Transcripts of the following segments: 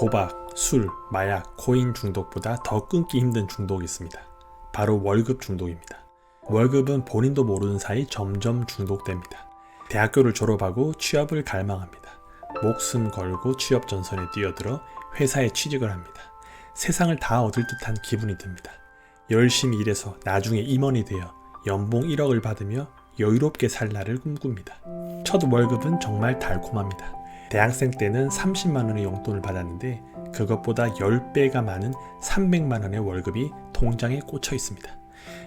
도박, 술, 마약, 코인 중독보다 더 끊기 힘든 중독이 있습니다. 바로 월급 중독입니다. 월급은 본인도 모르는 사이 점점 중독됩니다. 대학교를 졸업하고 취업을 갈망합니다. 목숨 걸고 취업 전선에 뛰어들어 회사에 취직을 합니다. 세상을 다 얻을 듯한 기분이 듭니다. 열심히 일해서 나중에 임원이 되어 연봉 1억을 받으며 여유롭게 살 날을 꿈꿉니다. 첫 월급은 정말 달콤합니다. 대학생 때는 30만 원의 용돈을 받았는데 그것보다 10배가 많은 300만 원의 월급이 통장에 꽂혀 있습니다.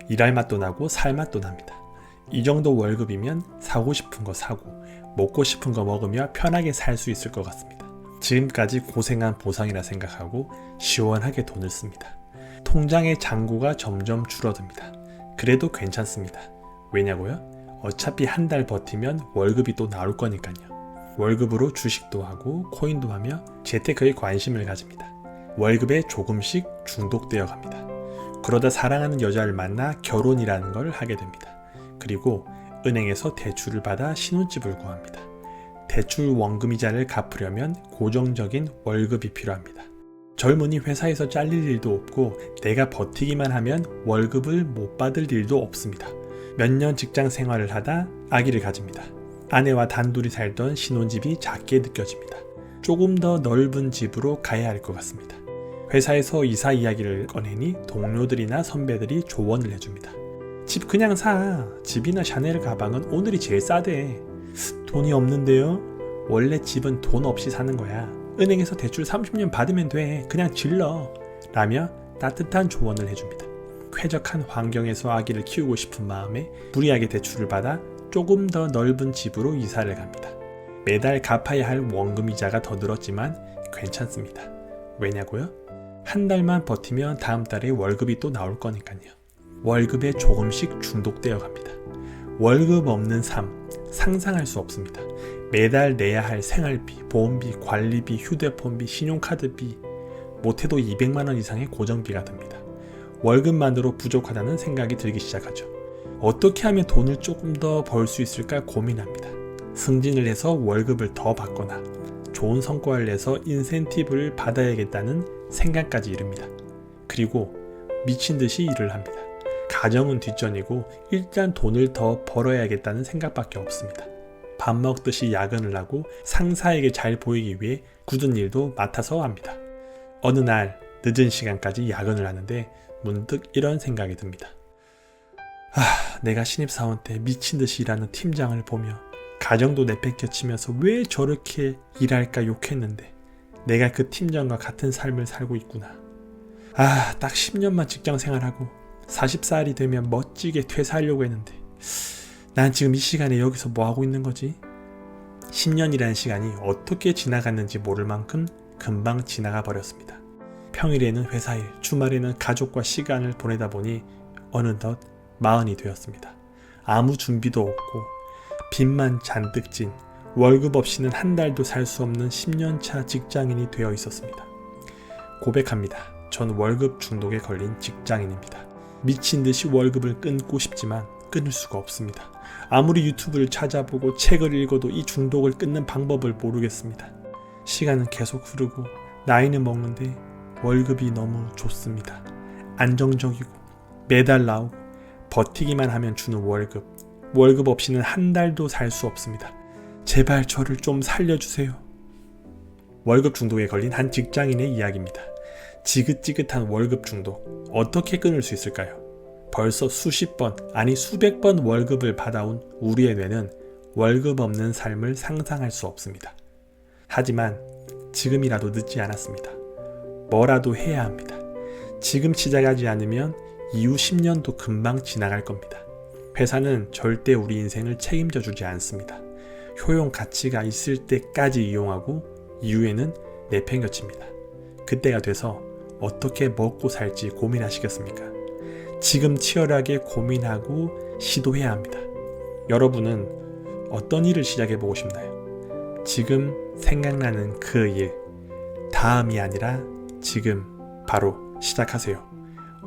일할 맛도 나고 살 맛도 납니다. 이 정도 월급이면 사고 싶은 거 사고 먹고 싶은 거 먹으며 편하게 살 수 있을 것 같습니다. 지금까지 고생한 보상이라 생각하고 시원하게 돈을 씁니다. 통장의 잔고가 점점 줄어듭니다. 그래도 괜찮습니다. 왜냐고요? 어차피 한 달 버티면 월급이 또 나올 거니까요. 월급으로 주식도 하고 코인도 하며 재테크에 관심을 가집니다. 월급에 조금씩 중독되어 갑니다. 그러다 사랑하는 여자를 만나 결혼이라는 걸 하게 됩니다. 그리고 은행에서 대출을 받아 신혼집을 구합니다. 대출 원금 이자를 갚으려면 고정적인 월급이 필요합니다. 젊은이 회사에서 잘릴 일도 없고 내가 버티기만 하면 월급을 못 받을 일도 없습니다. 몇 년 직장 생활을 하다 아기를 가집니다. 아내와 단둘이 살던 신혼집이 작게 느껴집니다. 조금 더 넓은 집으로 가야 할 것 같습니다. 회사에서 이사 이야기를 꺼내니 동료들이나 선배들이 조언을 해줍니다. 집 그냥 사. 집이나 샤넬 가방은 오늘이 제일 싸대. 돈이 없는데요? 원래 집은 돈 없이 사는 거야. 은행에서 대출 30년 받으면 돼. 그냥 질러. 라며 따뜻한 조언을 해줍니다. 쾌적한 환경에서 아기를 키우고 싶은 마음에 무리하게 대출을 받아 조금 더 넓은 집으로 이사를 갑니다. 매달 갚아야 할 원금 이자가 더 늘었지만 괜찮습니다. 왜냐고요? 한 달만 버티면 다음 달에 월급이 또 나올 거니까요. 월급에 조금씩 중독되어 갑니다. 월급 없는 삶 상상할 수 없습니다. 매달 내야 할 생활비, 보험비, 관리비, 휴대폰비, 신용카드비 못해도 200만 원 이상의 고정비가 듭니다. 월급만으로 부족하다는 생각이 들기 시작하죠. 어떻게 하면 돈을 조금 더 벌 수 있을까 고민합니다. 승진을 해서 월급을 더 받거나 좋은 성과를 내서 인센티브를 받아야겠다는 생각까지 이릅니다. 그리고 미친 듯이 일을 합니다. 가정은 뒷전이고 일단 돈을 더 벌어야겠다는 생각밖에 없습니다. 밥 먹듯이 야근을 하고 상사에게 잘 보이기 위해 굳은 일도 맡아서 합니다. 어느 날 늦은 시간까지 야근을 하는데 문득 이런 생각이 듭니다. 아, 내가 신입사원 때 미친 듯이 일하는 팀장을 보며 가정도 내팽겨치면서 왜 저렇게 일할까 욕했는데 내가 그 팀장과 같은 삶을 살고 있구나. 아, 딱 10년만 직장 생활하고 40살이 되면 멋지게 퇴사하려고 했는데 난 지금 이 시간에 여기서 뭐 하고 있는 거지? 10년이라는 시간이 어떻게 지나갔는지 모를 만큼 금방 지나가 버렸습니다. 평일에는 회사일, 주말에는 가족과 시간을 보내다 보니 어느덧 마흔이 되었습니다. 아무 준비도 없고 빚만 잔뜩 진 월급 없이는 한 달도 살 수 없는 10년차 직장인이 되어 있었습니다. 고백합니다. 전 월급 중독에 걸린 직장인입니다. 미친 듯이 월급을 끊고 싶지만 끊을 수가 없습니다. 아무리 유튜브를 찾아보고 책을 읽어도 이 중독을 끊는 방법을 모르겠습니다. 시간은 계속 흐르고 나이는 먹는데 월급이 너무 좋습니다. 안정적이고 매달 나오고 버티기만 하면 주는 월급. 월급 없이는 한 달도 살 수 없습니다. 제발 저를 좀 살려주세요. 월급 중독에 걸린 한 직장인의 이야기입니다. 지긋지긋한 월급 중독. 어떻게 끊을 수 있을까요? 벌써 수십 번, 아니 수백 번 월급을 받아온 우리의 뇌는 월급 없는 삶을 상상할 수 없습니다. 하지만 지금이라도 늦지 않았습니다. 뭐라도 해야 합니다. 지금 시작하지 않으면 이후 10년도 금방 지나갈 겁니다. 회사는 절대 우리 인생을 책임져 주지 않습니다. 효용 가치가 있을 때까지 이용하고 이후에는 내팽겨칩니다. 그때가 돼서 어떻게 먹고 살지 고민하시겠습니까? 지금 치열하게 고민하고 시도해야 합니다. 여러분은 어떤 일을 시작해 보고 싶나요? 지금 생각나는 그 일, 다음이 아니라 지금 바로 시작하세요.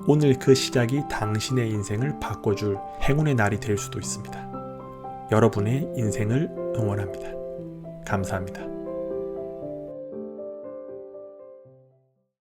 오늘 그 시작이 당신의 인생을 바꿔줄 행운의 날이 될 수도 있습니다. 여러분의 인생을 응원합니다. 감사합니다.